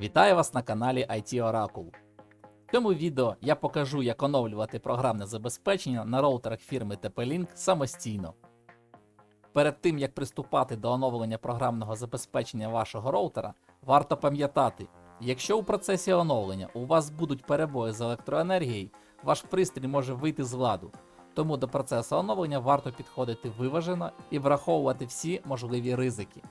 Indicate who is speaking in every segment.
Speaker 1: Вітаю вас на каналі IT Oracle. В цьому відео я покажу, як оновлювати програмне забезпечення на роутерах фірми TP-Link самостійно. Перед тим як приступати до оновлення програмного забезпечення вашого роутера, варто пам'ятати, якщо у процесі оновлення у вас будуть перебої з електроенергією, ваш пристрій може вийти з ладу. Тому до процесу оновлення варто підходити виважено і враховувати всі можливі ризики.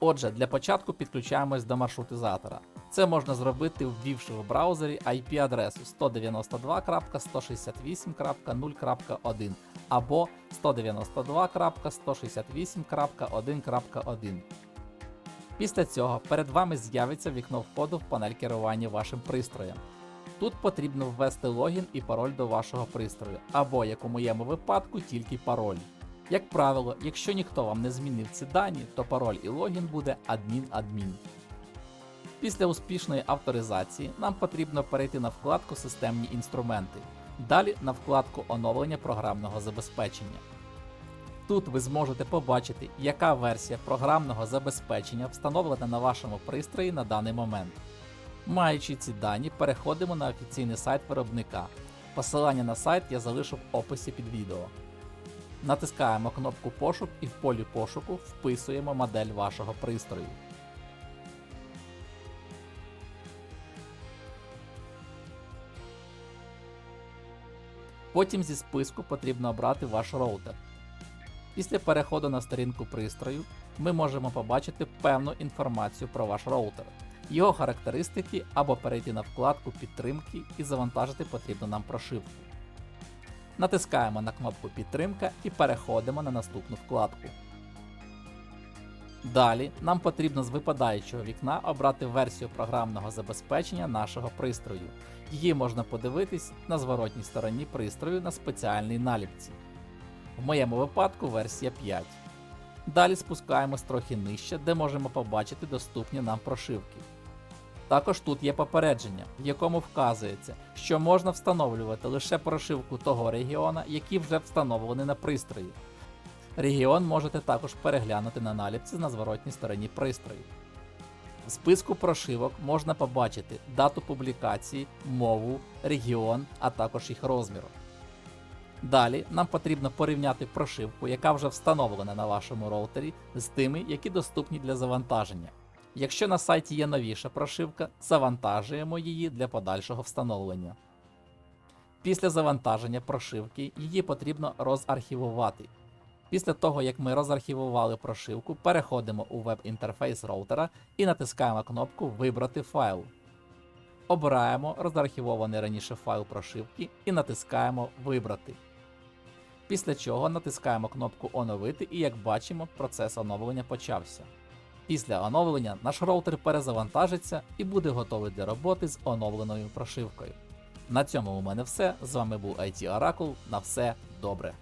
Speaker 1: Отже, для початку підключаємось до маршрутизатора. Це можна зробити, ввівши в браузері IP-адресу 192.168.0.1 або 192.168.1.1. Після цього перед вами з'явиться вікно входу в панель керування вашим пристроєм. Тут потрібно ввести логін і пароль до вашого пристрою, або, як у моєму випадку, тільки пароль. Як правило, якщо ніхто вам не змінив ці дані, то пароль і логін буде адмін-адмін. Після успішної авторизації нам потрібно перейти на вкладку Системні інструменти. Далі на вкладку оновлення програмного забезпечення. Тут ви зможете побачити, яка версія програмного забезпечення встановлена на вашому пристрої на даний момент. Маючи ці дані, переходимо на офіційний сайт виробника. Посилання на сайт я залишу в описі під відео. Натискаємо кнопку пошук і в полі пошуку вписуємо модель вашого пристрою. Потім зі списку потрібно обрати ваш роутер. Після переходу на сторінку пристрою ми можемо побачити певну інформацію про ваш роутер, його характеристики або перейти на вкладку підтримки і завантажити потрібну нам прошивку. Натискаємо на кнопку Підтримка і переходимо на наступну вкладку. Далі нам потрібно з випадаючого вікна обрати версію програмного забезпечення нашого пристрою. Її можна подивитись на зворотній стороні пристрою на спеціальній наліпці. В моєму випадку версія 5. Далі спускаємось трохи нижче, де можемо побачити доступні нам прошивки. Також тут є попередження, в якому вказується, що можна встановлювати лише прошивку того регіона, який вже встановлений на пристрої. Регіон можете також переглянути на наліпці на зворотній стороні пристрою. В списку прошивок можна побачити дату публікації, мову, регіон, а також їх розмір. Далі нам потрібно порівняти прошивку, яка вже встановлена на вашому роутері, з тими, які доступні для завантаження. Якщо на сайті є новіша прошивка, завантажуємо її для подальшого встановлення. Після завантаження прошивки її потрібно розархівувати. Після того, як ми розархівували прошивку, переходимо у веб-інтерфейс роутера і натискаємо кнопку Вибрати файл. Обираємо розархівований раніше файл прошивки і натискаємо Вибрати. Після чого натискаємо кнопку Оновити і як бачимо, процес оновлення почався. Після оновлення наш роутер перезавантажиться і буде готовий для роботи з оновленою прошивкою. На цьому у мене все. З вами був IT Oracle. На все добре.